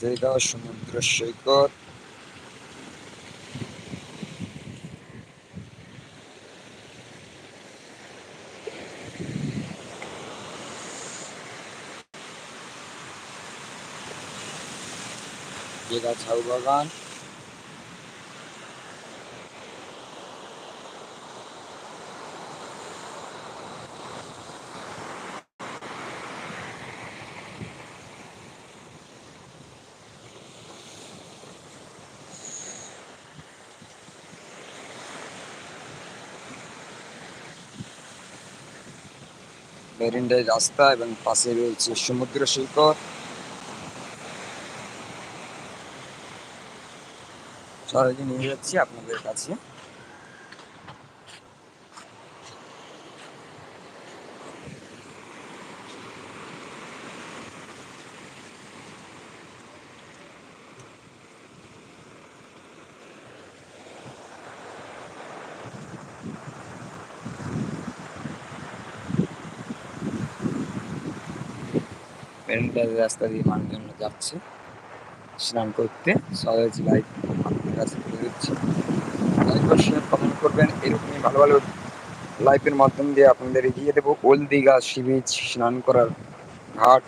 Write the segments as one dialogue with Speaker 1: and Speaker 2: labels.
Speaker 1: দীঘা সমুদ্র সৈকত দীঘা ঝাউ বাগান মেরিন্ডাই রাস্তা এবং পাশে রয়েছে সমুদ্র সৈকত সরাসরি নিয়ে যাচ্ছি আপনাদের কাছে। মেরিন্ডাই রাস্তা দিয়ে মানুষজন যাচ্ছে, স্নান করতে। সহজ লাইভ আপনাদের কাছে তুলে দিচ্ছি। কমেন্ট করবেন। এরকমই ভালো ভালো লাইফের মাধ্যম দিয়ে আপনাদের এগিয়ে দেবো। ওল দীঘা সি বিচ স্নান করার ঘাট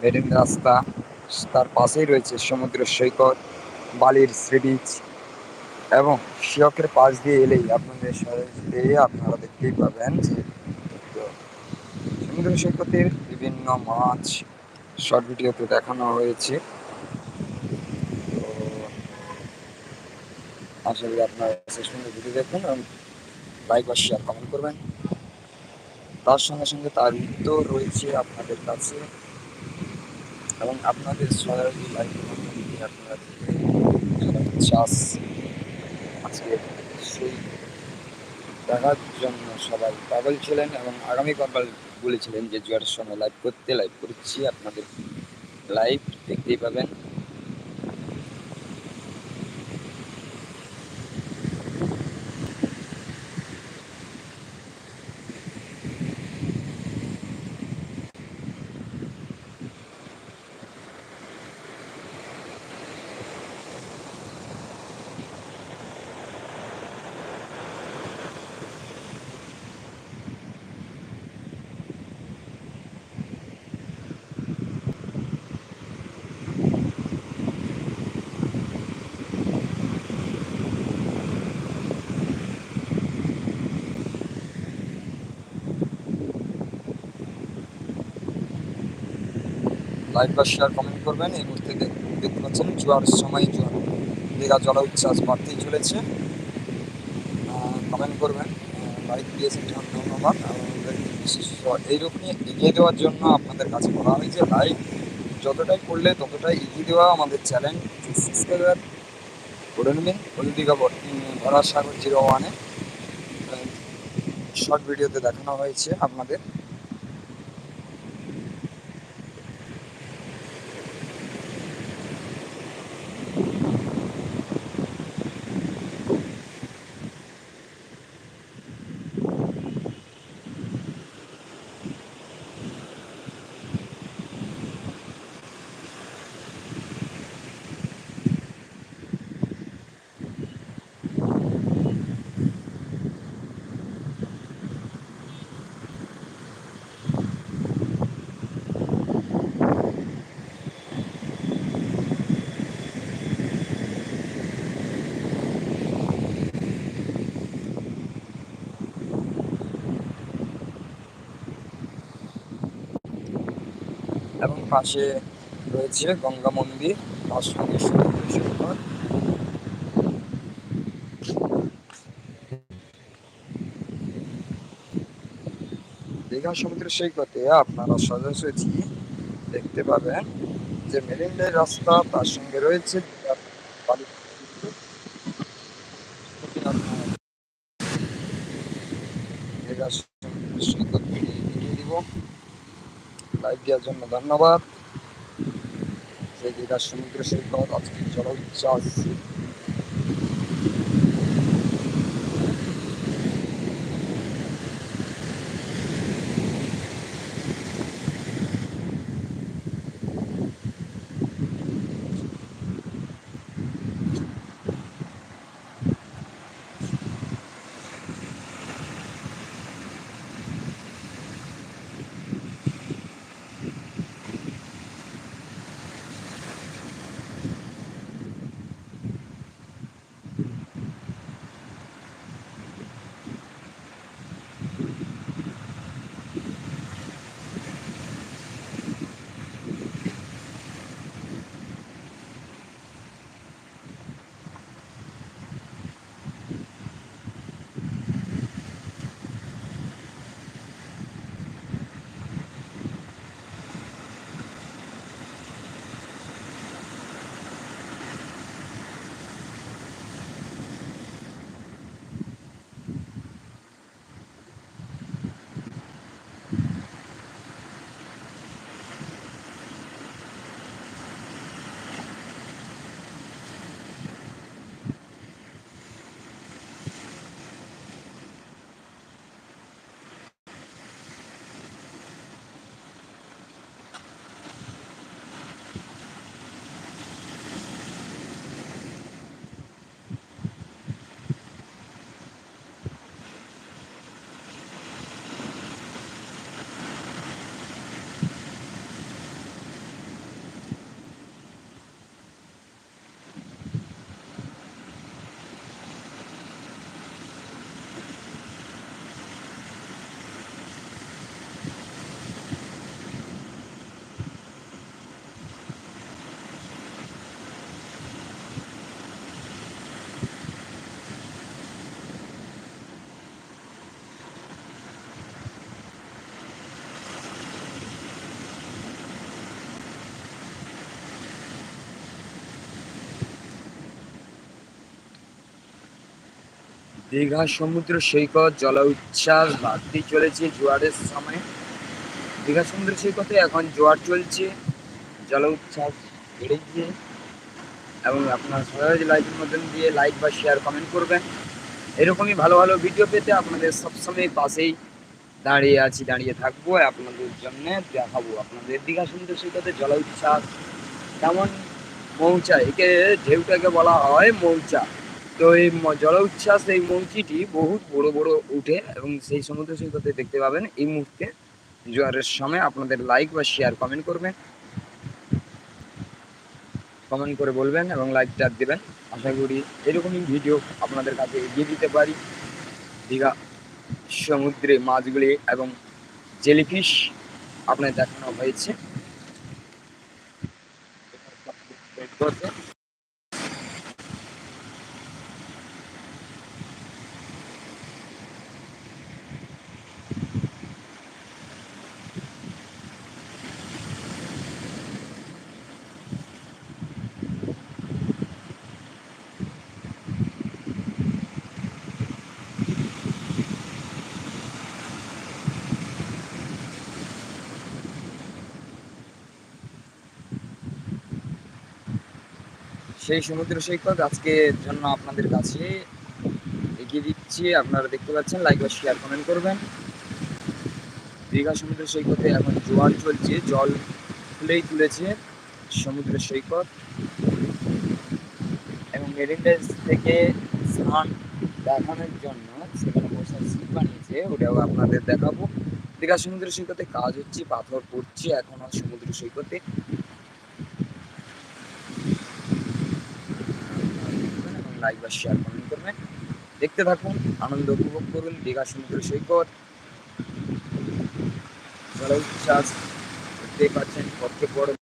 Speaker 1: মেরিন রাস্তা, তার পাশেই রয়েছে সমুদ্র সৈকত, বালির সি বিচ এবং শিয়কের পাশ দিয়ে এলেই আপনাদের সরাসরি আপনারা দেখতেই পাবেন যে সমুদ্র সৈকতের বিভিন্ন মাছ শর্ট ভিডিওতে দেখানো হয়েছে। আশা করি আপনারা শেষ ভিডিও দেখবেন এবং লাইক বা শেয়ার কমেন্ট করবেন। তার সঙ্গে সঙ্গে তার উত্তর রয়েছে আপনাদের কাছে। এবং আপনাদের মাধ্যমে দিয়ে আপনারা সেই দেখার জন্য সবাই পাগল ছিলেন এবং আগামী কপাল বলেছিলেন যে জোয়ারের সময় লাইভ করতে লাইভ করছি। আপনাদের লাইভ দেখতেই পাবেন। লাইক বা শেয়ার কমেন্ট করবেন। এই মুহূর্তে দেখতে পাচ্ছেন, জোয়ার সময় জোয়ার। দীঘা জল উচ্ছ্বাস বাড়তেই চলেছে। কমেন্ট করবেন। লাইক দিয়েছেন ধন্যবাদ। বিশেষ এইরকমই এগিয়ে দেওয়ার জন্য আপনাদের কাছে বলা হয় যে লাইক যতটাই করলে ততটাই এগিয়ে দেওয়া আমাদের চ্যালেঞ্জ সাবস্ক্রাইবার করে নেবেন। দীঘা ভরা সাগর জিরো ওয়ানে শর্ট ভিডিওতে দেখানো হয়েছে আপনাদের। এবং পাশে রয়েছে গঙ্গা মন্দির, তার সঙ্গে সুন্দর দীঘা সমুদ্র সৈকতে আপনারা সোজাসুজি দেখতে পাবেন যে মেরিন রাস্তা, তার সঙ্গে রয়েছে বালি- দীঘা সমুদ্র সৈকত এগিয়ে দিব লাইক দেওয়ার জন্য ধন্যবাদ। যে দীঘা সমুদ্র সৈকত আজকে জল উচ্ছ্বাস দীঘা সমুদ্র সৈকত জল উচ্ছ্বাস বাড়তেই চলেছে জোয়ারের সময়। দীঘা সমুদ্র সৈকতে এখন জোয়ার চলছে জল উচ্ছ্বাস বেড়ে গিয়ে এবং আপনার সরাসরি লাইভের মধ্যে দিয়ে লাইক বা শেয়ার কমেন্ট করবেন। এরকমই ভালো ভালো ভিডিও পেতে আপনাদের সবসময় পাশেই দাঁড়িয়ে আছি, দাঁড়িয়ে থাকব, আপনাদের জন্য দেখাবো আপনাদের দীঘা সমুদ্র সৈকতে জল উচ্ছ্বাস তেমন মৌচা একে ঢেউটাকে বলা হয় মৌচা তো এই জল উচ্ছ্বাস এই মৌচিটি বহুত বড় বড় উঠে এবং সেই সমুদ্র সৈকতে দেখতে পাবেন এই মুহূর্তে জোয়ারের সময়। আপনাদের লাইক বা শেয়ার কমেন্ট করবেন। কমেন্ট করে বলবেন এবং লাইক ট্যাগ দেবেন। আশা করি এরকমই ভিডিও আপনাদের কাছে এগিয়ে দিতে পারি। দীঘা সমুদ্রে মাছগুলি এবং জেলিফিশ আপনার দেখানো হয়েছে। সেই সমুদ্র সৈকত আজকের জন্য আপনাদের কাছে এগিয়ে দিচ্ছি। আপনারা দেখতে পাচ্ছেন লাইক বা শেয়ার কমেন্ট করবেন। দীঘা সমুদ্র সৈকতে এখন জোয়ার চলছে, জল খুলেই তুলেছে সমুদ্র সৈকত। এবং মেরিন থেকে স্নান দেখানোর জন্য সেখানে বসার সিট বানিয়েছে, ওটাও আপনাদের দেখাবো। দীঘা সমুদ্র সৈকতে কাজ হচ্ছে, পাথর পড়ছে এখনও সমুদ্র সৈকতে। লাইক বা শেয়ার কমেন্ট করবেন। দেখতে থাকুন, আনন্দ উপভোগ করুন, দীঘা সমুদ্র সৈকত। উচ্ছ্বাস দেখতেই পাচ্ছেন কত বড়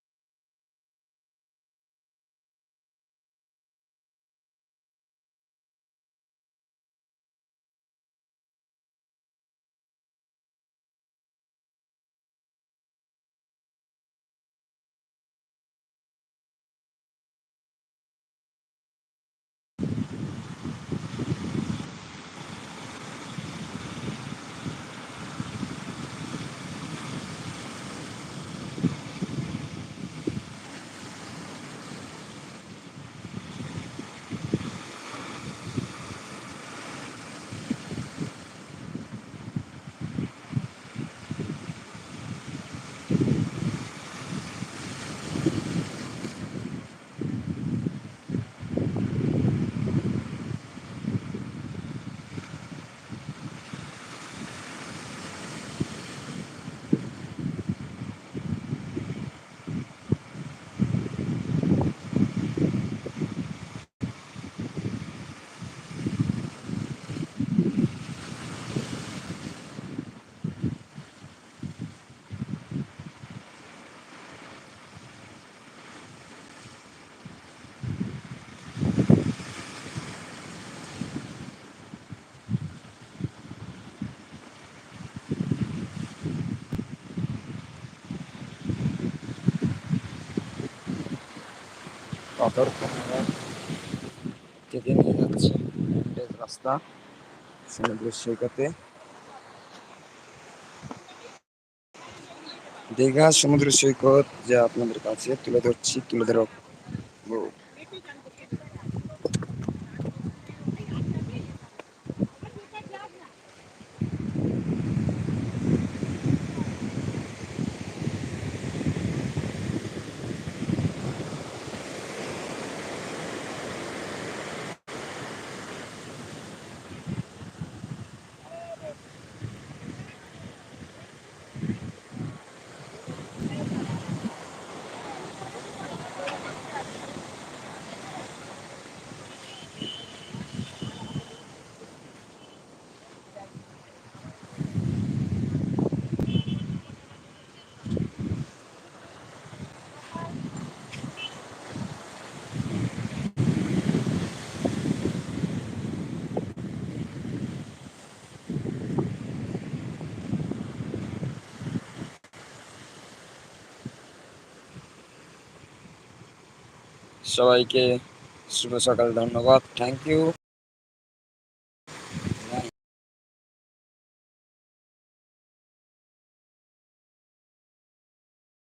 Speaker 1: কেটে নিয়ে যাচ্ছে। রাস্তা সমুদ্র সৈকতে। দীঘা সমুদ্র সৈকত যা আপনাদের কাছে তুলে ধরছি, তুলে ধরো। সবাইকে শুভ সকাল ধন্যবাদ। Thank you